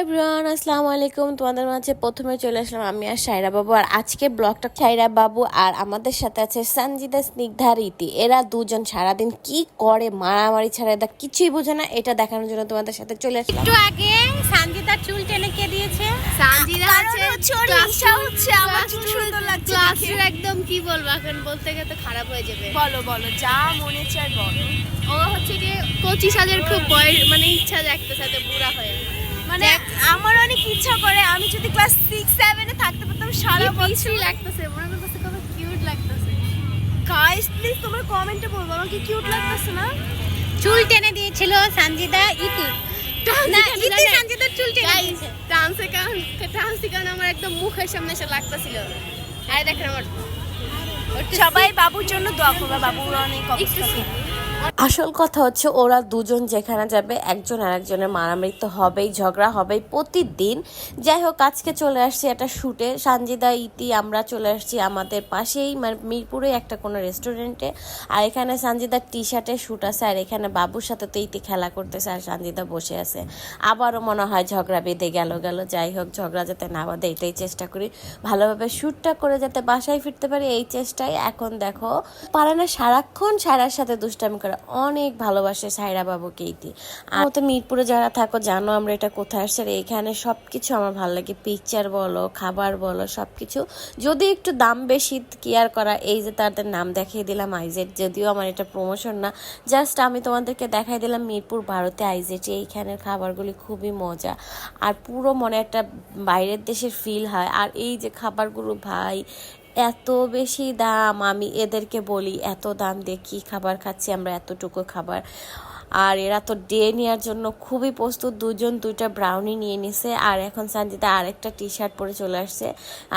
Everyone আসসালামু আলাইকুম। তোমাদের মাঝে প্রথমে চলে আসলাম আমি আর সাইরা বাবু। আর আজকে ব্লগটা সাইরা বাবু আর আমাদের সাথে আছে সঞ্জিদা স্নিগ্ধা রীতি। এরা দুজন সারাদিন কি করে মারামারি ছাড়া এরা কিছুই বোঝে না। এটা দেখানোর জন্য তোমাদের সাথে চলে আসলাম। একটু আগে সানজিদার চুল টেনে কে দিয়েছে? সানজিদা কারণ আছে ওর class হচ্ছে আমার চুল সুন্দর লাগছে two একদম কি বলব এখন বলতে গেলে তো খারাপ হয়ে যাবে। বলো বলো যা মনে চায় বলো। ও হচ্ছে কি পঁচিশ হাজার খুব বয়স মানে ইচ্ছা দেখতে সাথে বুড়া হয়ে। মানে আমার অনেক ইচ্ছা করে আমি যদি ক্লাস সিক্স সেভেনে থাকতে পারতাম সারা বছর। লাগতেছে মনে করতেছে কত কিউট লাগতেছে। গাইস প্লিজ তোমরা কমেন্টে বলব আমাকে কিউট লাগতেছে না? চুল টেনে দিয়েছিল সানজিদা ইতি। না ইতি চুল টেনে দিয়েছে। ডান্সের কারণ আমার একদম মুখের সামনে এসে লাগতেছিল। আর দেখেন আমার সবাই বাবুর জন্য দোয়া করবে বাবুর অনেক অবস্থা। আসল কথা হচ্ছে ওরা দুজন যেখানে যাবে, একজন আরেকজনের মারামারি তো হবেই, ঝগড়া হবেই প্রতিদিন। যাই হোক, আজকে চলে আসছি একটা শুটে। সানজিদা, ইতি, আমরা চলে আসছি আমাদের পাশেই মানে মিরপুরে একটা কোনো রেস্টুরেন্টে আর এখানে সানজিদার টি শার্টের শ্যুট আছে, আর এখানে বাবুর সাথে তো ইতি খেলা করতেছে, আর সানজিদা বসে আছে। আবারও মনে হয় ঝগড়া বেঁধে গেল গেল। যাই হোক, ঝগড়া যাতে না বাঁধে, এটাই চেষ্টা করি। ভালোভাবে শ্যুটটা করে যাতে বাসায় ফিরতে পারি, এই চেষ্টাই। এখন দেখো পারে না সারাক্ষণ সারার সাথে দুষ্টামি করে। অনেক ভালোবাসে সায়রা বাবুকে ইতি আর তো মিরপুরে যারা থাকো, জানো আমরা এটা কোথায় আসছে আর এইখানে সব কিছু আমার ভালো লাগে। পিকচার বলো, খাবার বলো সব কিছু যদি একটু দাম বেশি কেয়ার করা, এই যে তাদের নাম দেখিয়ে দিলাম আইজেট যদিও আমার এটা প্রমোশন না। জাস্ট আমি তোমাদেরকে দেখাই দিলাম মিরপুর ভারতে আইজেট এইখানের খাবারগুলি খুবই মজা। আর পুরো মনে একটা বাইরের দেশের ফিল হয়। আর এই যে খাবারগুলো ভাই এত বেশি দাম আমি এদেরকে বলি, এত দাম দিয়ে কী খাবার খাচ্ছি, আমরা এতটুকু খাবার। আর এরা তো ডে নেওয়ার জন্য খুবই প্রস্তুত, দুজন দুইটা ব্রাউনি নিয়ে নিছে, আর এখন সানজিদা আরেকটা টি শার্ট পরে চলে আসছে,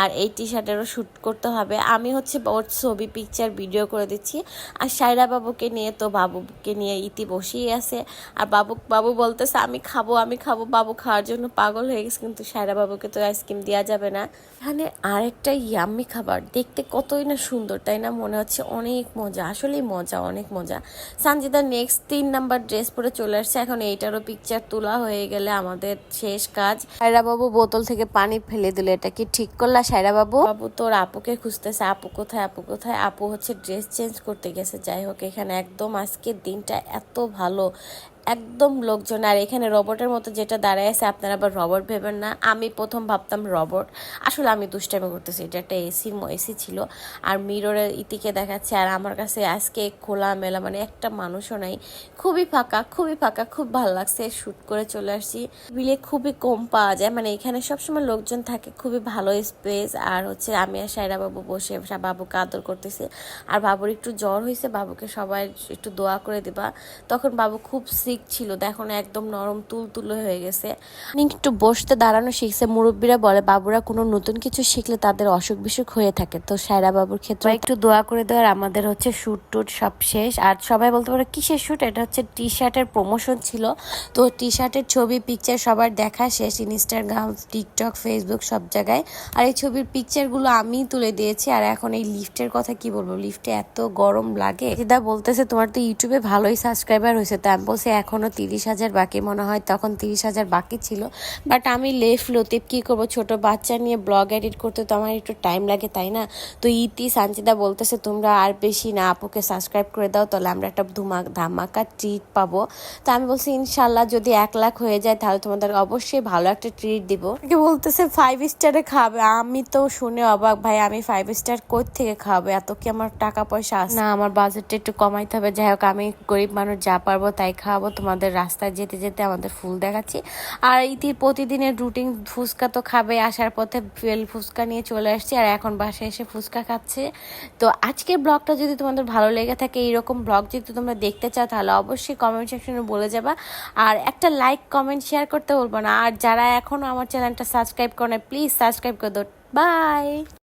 আর এই টি শার্টেরও শ্যুট করতে হবে। আমি হচ্ছে ওর ছবি পিকচার ভিডিও করে দিচ্ছি। আর সায়রা বাবুকে নিয়ে তো বাবুকে নিয়ে ইতি বসেই আছে। আর বাবু বাবু বলতেছে, আমি খাব আমি খাব, বাবু খাওয়ার জন্য পাগল হয়ে গেছে, কিন্তু সায়রা বাবুকে তো আইসক্রিম দেওয়া যাবে না। এখানে আরেকটা ইয়াম্মি খাবার দেখতে কতই না সুন্দর, তাই না? মনে হচ্ছে অনেক মজা, আসলেই মজা, অনেক মজা। সানজিদা নেক্সট তিন নাম্বার ড্রেস পরে চলে আসছে। এখন এইটারও পিকচার তোলা হয়ে গেলে আমাদের শেষ কাজ। সায়রা বাবু বোতল থেকে পানি ফেলে দিল, এটা কি ঠিক করলা সায়রা বাবু বাবু তোর আপুকে খুঁজতেছে, আপু কোথায় আপু কোথায়? আপু হচ্ছে ড্রেস চেঞ্জ করতে গেছে। যাই হোক, এখানে একদম আজকের দিনটা এত ভালো একদম লোকজন, আর এখানে রবটের মতো যেটা দাঁড়ায় আছে, আপনারা আবার রবট ভেবেন না। আমি প্রথম ভাবতাম রবট। আসলে আমি দুষ্টামি করতেছি, এটা একটা এসি এসি ছিল। আর মিররের ইতিকে দেখাচ্ছে, আর আমার কাছে আজকে খোলা মেলা মানে একটা মানুষও নাই। খুবই ফাঁকা খুবই ফাঁকা, খুব ভালো লাগছে। শ্যুট করে চলে আসছি। বিলে খুবই কম পাওয়া যায় মানে এখানে সবসময় লোকজন থাকে, খুবই ভালো স্পেস আর হচ্ছে আমি আর সায়রা বাবু বসে বাবুকে আদর করতেছি। আর বাবুর একটু জ্বর হয়েছে বাবুকে সবাই একটু দোয়া করে দিবা। তখন বাবু খুব সিক ছিল দেখো না একদম নরম তুল তুলে হয়ে গেছে। একটু বসতে দাঁড়ানো শিখছে। মুরব্বীরা বলে, বাবুরা কোনো নতুন কিছু শিখলে তাদের অসুখ বিসুখ হয়ে থাকে। তো সায়রা বাবুর ক্ষেত্রে একটু দোয়া করে দেওয়ার আমাদের হচ্ছে শুট টুট সব শেষ। আর সবাই বলতে পারে, কিসের শুট? এটা হচ্ছে টি শার্টের প্রমোশন ছিল। তো টি শার্টের ছবি পিকচার সবার দেখা শেষ। ইনস্টাগ্রাম টিকটক ফেসবুক সব জায়গায়। আর এই ছবির পিকচারগুলো আমিই তুলে দিয়েছি। আর এখন এই লিফটের কথা কি বলব? লিফটে এত গরম লাগে। দিদা বলতেছে, তোমার তো ইউটিউবে ভালোই সাবস্ক্রাইবার হয়েছে। তো আমি বলছি এখনও তিরিশ হাজার বাকি, মনে হয় তখন তিরিশ হাজার বাকি ছিল। বাট আমি লেফ লতিফ কী করব? ছোট বাচ্চা নিয়ে ব্লগ এডিট করতে তো আমার একটু টাইম লাগে, তাই না? তো ইতি সানচিদা বলতেছে, তোমরা আর বেশি না, আপুকে সাবস্ক্রাইব করে দাও, তাহলে আমরা একটা ধুমা, ধামাকা ট্রিট পাবো। তো আমি বলছি ইনশাল্লাহ যদি এক লাখ হয়ে যায়, তাহলে তোমাদের অবশ্যই ভালো একটা ট্রিট দিব। কে বলতেছে ফাইভ স্টারে খাবে। আমি তো শুনে অবাক, ভাই, আমি ফাইভ স্টার কোথ থেকে খাব? এত কি আমার টাকা পয়সা না, আমার বাজেটটা একটু কমাইতে হবে। যাই হোক, আমি গরিব মানুষ, যা পারব তাই খাওয়াবো তোমাদের রাস্তায় যেতে যেতে আমাদের ফুল দেখাচ্ছি। আর ইতি প্রতিদিনের রুটিন ফুচকা তো খাবে, আসার পথে ফেল ফুচকা নিয়ে চলে আসছি, আর এখন বাসায় এসে ফুচকা খাচ্ছে। তো আজকের ব্লগটা যদি তোমাদের ভালো লেগে থাকে, এইরকম ব্লগ যদি তোমরা দেখতে চাও, তাহলে অবশ্যই কমেন্ট সেকশনে বলে যাবা। আর একটা লাইক কমেন্ট শেয়ার করতে বলব না। আর যারা এখনও আমার চ্যানেলটা সাবস্ক্রাইব করে না প্লিজ সাবস্ক্রাইব করে দাও। বাই